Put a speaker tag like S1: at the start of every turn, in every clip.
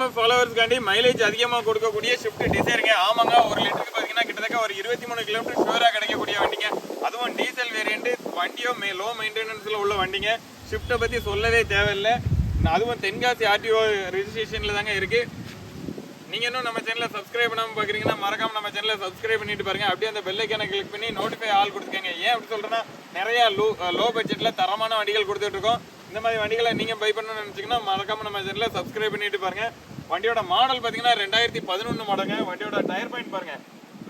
S1: MF ஃபாலோவர்ஸ்க்காண்டி mileage அதிகமாக கொடுக்கக்கூடிய shift டிசைருங்க ஆமாங்க ஒரு லிட்டருக்கு பார்த்தீங்கன்னா கிட்டத்தட்ட ஒரு இருபத்தி மூணு கிலோமீட்டர் ஷுவராக கிடைக்கக்கூடிய வண்டிங்க. அதுவும் டீசல் வேரியண்ட்டு வண்டியோ மே லோ மெயின்டெனன்ஸில் உள்ள வண்டிங்க. ஷிஃப்ட்டை பற்றி சொல்லவே தேவையில்லை. அதுவும் தென்காசி ஆர்டிஓ ரெஜிஸ்ட்ரேஷனில் தாங்க இருக்குது நீங்கள் இன்னும் நம்ம சேனலை சப்ஸ்கிரைப் பண்ணாமல் பார்க்குறீங்கன்னா மறக்காம நம்ம சேனலை சப்ஸ்கிரைப் பண்ணிட்டு பாருங்க. அப்படியே அந்த பெல்லைக்கான கிளிக் பண்ணி நோட்டிஃபை ஆல் கொடுத்துக்கங்க. ஏன் அப்படி சொல்கிறேன்னா நிறையா லோ லோ பட்ஜெட்டில் தரமான வண்டிகள் கொடுத்துட்ருக்கோம் இந்த மாதிரி வண்டிகளை நீங்கள் பை பண்ணணும்னு நினச்சிங்கன்னா மறக்காம நம்ம சேனலில் சப்ஸ்கிரைப் பண்ணிட்டு பாருங்கள் வண்டியோட மாடல் பார்த்தீங்கன்னா ரெண்டாயிரத்தி பதினொன்று மாடங்க வண்டியோட டயர் பாயிண்ட் பாருங்க.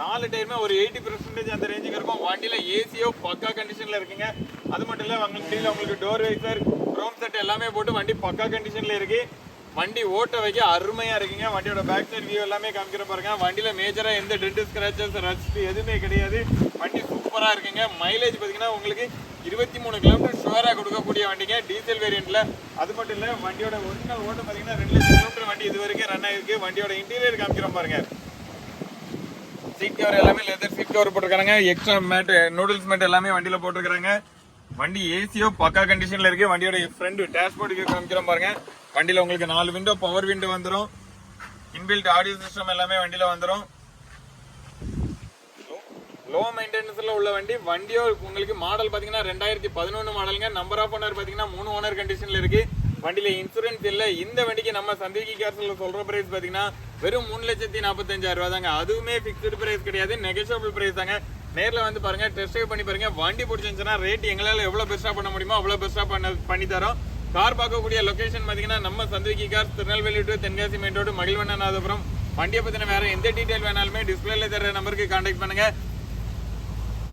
S1: நாலு டயருமே ஒரு எயிட்டி பெர்சன்டேஜ் அந்த ரேஞ்சுக்கு இருக்கும். வண்டியில் ஏசியோ பக்கா கண்டிஷனில் இருக்குங்க. அது மட்டும் இல்லை உங்களுக்கு உங்களுக்கு டோர் வைசர் ரோம் செட் எல்லாமே போட்டு வண்டி பக்கா கண்டிஷனில் இருக்கு. வண்டி ஓட்ட வைக்க அருமையாக இருக்குங்க. வண்டியோட பேக் சைட் வியூ எல்லாமே காமிக்கிற பாருங்க. வண்டியில் மேஜராக எந்த டென்ட் ஸ்கிராச்சஸ் ரஸ்ட் எதுவுமே கிடையாது. வண்டி சூப்பராக இருக்குங்க. மைலேஜ் பார்த்தீங்கன்னா உங்களுக்கு இருபத்தி மூணு கிலோமீட்டர் சுவராக கொடுக்கக்கூடிய வண்டிங்க. டீசல் வேரியன்ட்ல அது மட்டும் இல்லை வண்டியோட ஒரிஜினல் ஓட்டம் பார்த்தீங்கன்னா ரெண்டு லட்சம் கிலோமீட்டர் வண்டி இது வரைக்கும் ரன் ஆகிருக்கு வண்டியோட இன்டீரியர் காமிக்கிறோம் பாருங்க. சீட் கவர் எல்லாமே லெதர் சீட் கவர் போட்டிருக்காங்க எக்ஸ்ட்ரா மேட் நூடுல்ஸ் மேட் எல்லாமே வண்டியில் போட்டிருக்காங்க. வண்டி ஏசியோ பக்கா கண்டிஷனில் இருக்கு. வண்டியோட ஃப்ரண்ட் டேஷ்போர்டுக்கு காமிக்கிறோம் பாருங்க. வண்டியில் உங்களுக்கு நாலு விண்டோ பவர் விண்டோ வந்துடும் இன்பில்ட் ஆடியோ சிஸ்டம் எல்லாமே வண்டியில் வந்துடும் லோ மெயின்டெனன்ஸ்ல உள்ள வண்டி வண்டியோ உங்களுக்கு மாடல் பார்த்தீங்கன்னா ரெண்டாயிரத்தி பதினொன்று மாடலுங்க நம்பர் ஆஃப் ஓனர் பார்த்தீங்கன்னா மூணு ஓனர் கண்டிஷனில் இருக்குது வண்டியில் இன்சூரன்ஸ் இல்லை. இந்த வண்டிக்கு நம்ம சந்திகி கேர்ஸில் சொல்கிற ப்ரைஸ் பார்த்தீங்கன்னா வெறும் மூணு லட்சத்தி நாற்பத்தஞ்சாயிரம் தாங்க அதுவுமே ஃபிக்ஸ்டு பிரைஸ் கிடையாது. நெகோஷியபிள் ப்ரைஸ் தாங்க. நேரில் வந்து பாருங்க டெஸ்ட் ட்ரைவ் பண்ணி பாருங்க. வண்டி பிடிச்சிருந்துச்சுன்னா ரேட் எங்களால் எவ்வளோ பெஸ்ட்டாக பண்ண முடியுமோ அவ்வளோ பெஸ்ட்டாக பண்ண பண்ணி தரோம். கார் பார்க்கக்கூடிய லொகேஷன் பார்த்தீங்கன்னா நம்ம சந்திகி car Tirunelveli to Tenkasi main road Magizhvannanathapuram. வண்டியை பற்றின வேறு எந்த டீட்டெயில் வேணாலுமே டிஸ்பிளேல தர நம்பருக்கு கான்டாக்ட் பண்ணுங்க.